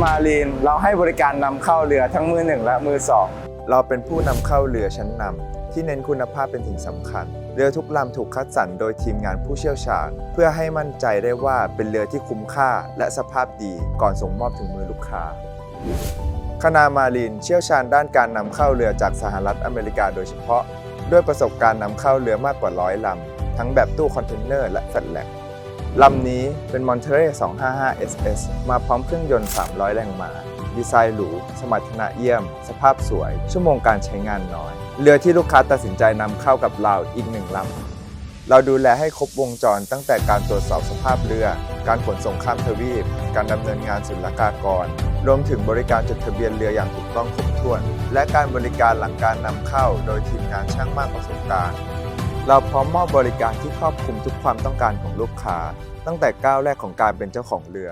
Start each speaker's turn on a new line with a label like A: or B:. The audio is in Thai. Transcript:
A: มารีน เราให้บริการนำเข้าเรือทั้งมือหนึ่งและมือสอง
B: เราเป็นผู้นำเข้าเรือชั้นนำที่เน้นคุณภาพเป็นสิ่งสำคัญ เรือทุกลำถูกคัดสรรโดยทีมงานผู้เชี่ยวชาญ เพื่อให้มั่นใจได้ว่าเป็นเรือที่คุ้มค่าและสภาพดีก่อนส่งมอบถึงมือลูกค้าคณามารีนเชี่ยวชาญด้านการนำเข้าเรือจากสหรัฐอเมริกาโดยเฉพาะ ด้วยประสบการณ์นำเข้าเรือมากกว่าร้อยลำทั้งแบบตู้คอนเทนเนอร์และแฟลตแลก ลำนี้เป็น Monterey 255 SS มาพร้อมเครื่องยนต์ 300 แรงม้า ดีไซน์หรู สมรรถนะเยี่ยม สภาพสวย ชั่วโมงการใช้งานน้อย เรือที่ลูกค้าตัดสินใจนำเข้ากับเราอีกหนึ่งลำ เราดูแลให้ครบวงจรตั้งแต่การตรวจสอบสภาพเรือ การขนส่งข้ามทวีป การดำเนินงานศุลกากร รวมถึงบริการจดทะเบียนเรืออย่างถูกต้องครบถ้วน และการบริการหลังการนำเข้า โดยทีมงานช่างมากประสบการณ์ เราพร้อมมอบบริการที่ครอบคลุมทุกความต้องการของลูกค้า ตั้งแต่ก้าวแรกของการเป็นเจ้าของเรือ